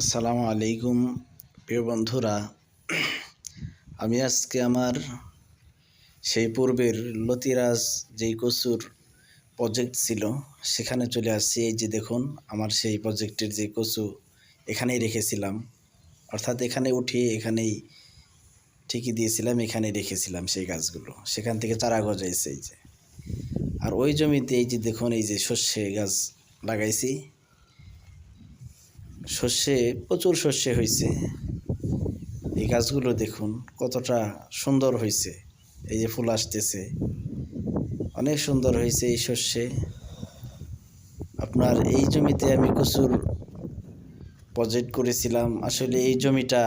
আসসালামু আলাইকুম, প্রিয় বন্ধুরা। আমি আজকে আমার সেই পূর্বের লতিরাজ যেই কচুর প্রজেক্ট ছিল, সেখানে চলে আসছি। এই যে দেখুন, আমার সেই প্রজেক্টের যে কচু এখানেই রেখেছিলাম। অর্থাৎ এখানে উঠিয়ে এখানেই ঠিকই দিয়েছিলাম, এখানেই রেখেছিলাম সেই গাছগুলো। সেখান থেকে চারা গজাইছে এই যে। আর ওই জমিতে এই যে দেখুন, এই যে সর্ষে গাছ লাগাইছি। শস্যে প্রচুর শস্যে হয়েছে। এই গাছগুলো দেখুন, কতটা সুন্দর হয়েছে। এই যে ফুল আসতেছে। অনেক সুন্দর হয়েছে এই শস্যে আপনার এই জমিতে আমি কচুর প্রজেক্ট করেছিলাম। আসলে এই জমিটা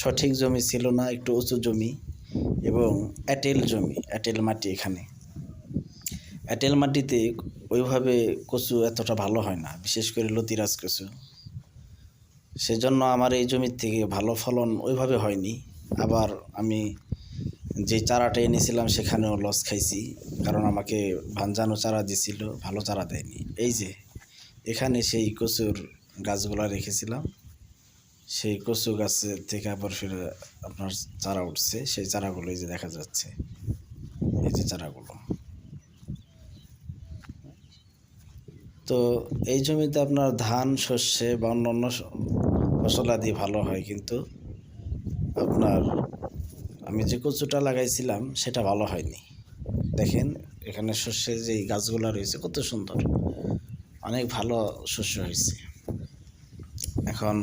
সঠিক জমি ছিল না, একটু উঁচু জমি এবং এঁটেল জমি এঁটেল মাটি এখানে। এঁটেল মাটিতে ওইভাবে কচু এতটা ভালো হয় না, বিশেষ করে লতিরাজ কচু। সেজন্য আমার এই জমির থেকে ভালো ফলন ওইভাবে হয়নি। আবার আমি যে চারাটা এনেছিলাম সেখানেও লস খাইছি, কারণ আমাকে ভাঞ্জানো চারা দিছিল, ভালো চারা দেয়নি। এই যে, এখানে সেই কচুর গাছগুলো রেখেছিলাম। সেই কচু গাছের থেকে আবার ফিরে আপনার চারা উঠছে, সেই চারাগুলো এই যে দেখা যাচ্ছে। এই যে চারাগুলো। তো এই জমিতে আপনার ধান শস্যে বা অন্যান্য ফসলাদি ভালো হয় কিন্তু আপনার, আমি যে কচুটা লাগাইছিলাম সেটা ভালো হয়নি। দেখেন এখানে শস্যে যে গাছগুলো রয়েছে কত সুন্দর, অনেক ভালো শস্য হয়েছে। এখন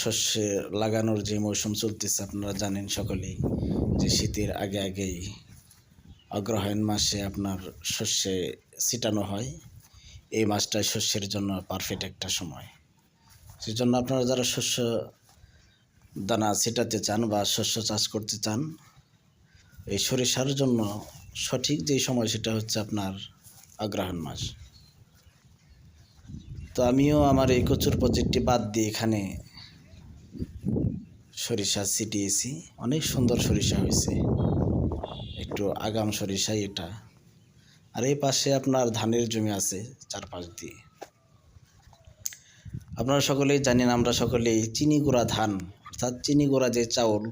শস্যে লাগানোর যে মৌসুম চলতেছে আপনারা জানেন সকলেই যে শীতের আগে আগেই অগ্রহায়ণ মাসে আপনার শস্যে ছিটানো হয়। এই মাসটা শস্যের জন্য পারফেক্ট একটা সময়। সেজন্য আপনারা যারা শস্য দানা ছিটাতে চান বা শস্য চাষ করতে চান, এই সরিষার জন্য সঠিক যেই সময় সেটা হচ্ছে আপনার অগ্রহায়ণ মাস। তো আমিও আমার এই কচুর প্রজেক্টটি বাদ দিয়ে এখানে সরিষা ছিটিয়েছি। অনেক সুন্দর সরিষা হয়েছে। একটু আগাম সরিষাই এটা। আর এই পাশে আপনার ধানের জমি আছে চারপাশ দিয়ে। আপনারা সকলেই জানেন, আমরা সকলেই চিনি গুঁড়া ধান, অর্থাৎ চিনি গুঁড়া যে চাউল,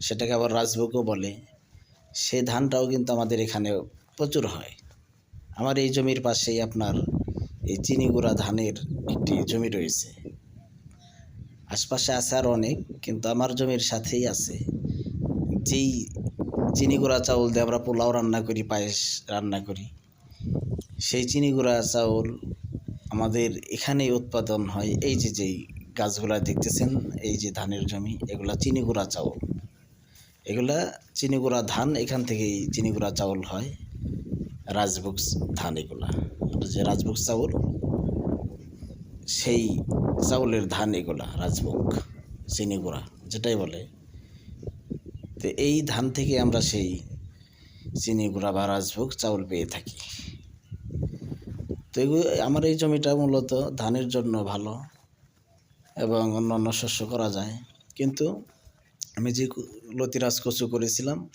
সেটাকে আবার রাজভোগও বলে। সেই ধানটাও কিন্তু আমাদের এখানে প্রচুর হয়। আমার এই জমির পাশেই আপনার এই চিনি গুঁড়া ধানের একটি জমি রয়েছে। আশপাশে আছে আর অনেক, কিন্তু আমার জমির সাথেই আছে। যেই চিনি গুঁড়া চাউল দিয়ে আমরা পোলাও রান্না করি, পায়েস রান্না করি। সেই চিনি গুঁড়া চাউল আমাদের এখানেই উৎপাদন হয়। এই যে, যেই গাছগুলা দেখতেছেন, এই যে ধানের জমি, এগুলা চিনি গুঁড়া চাউল। এগুলা চিনি গুঁড়া ধান, এখান থেকেই চিনি গুঁড়া চাউল হয়। রাজভোগ ধান এগুলা যে রাজভোগ চাউল, সেই চাউলের ধান এগুলা রাজভোগ চিনি গুঁড়া যেটাই বলে। তো এই ধান থেকে আমরা সেই চিনি গুঁড়া বা রাজভোগ চাউল পেয়ে থাকি। তো এগুলো, আমার এই জমিটা মূলত ধানের জন্য ভালো এবং অন্যান্য শস্য করা যায়। কিন্তু আমি যে লতিরাজ কচু করেছিলাম,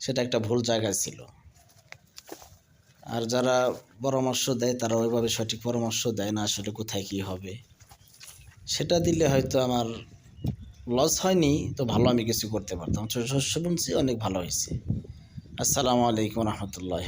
সেটা একটা ভুল জায়গায় ছিল। আর যারা পরামর্শ দেয়, তারা ওইভাবে সঠিক পরামর্শ দেয় না আসলে কোথায় কী হবে। সেটা দিলে হয়তো আমার লস হয়নি, তো ভালো আমি কিছু করতে পারতাম। শস্য বুনছি অনেক ভালো হয়েছে। আসসালামু আলাইকুম রহমতুল্লাহ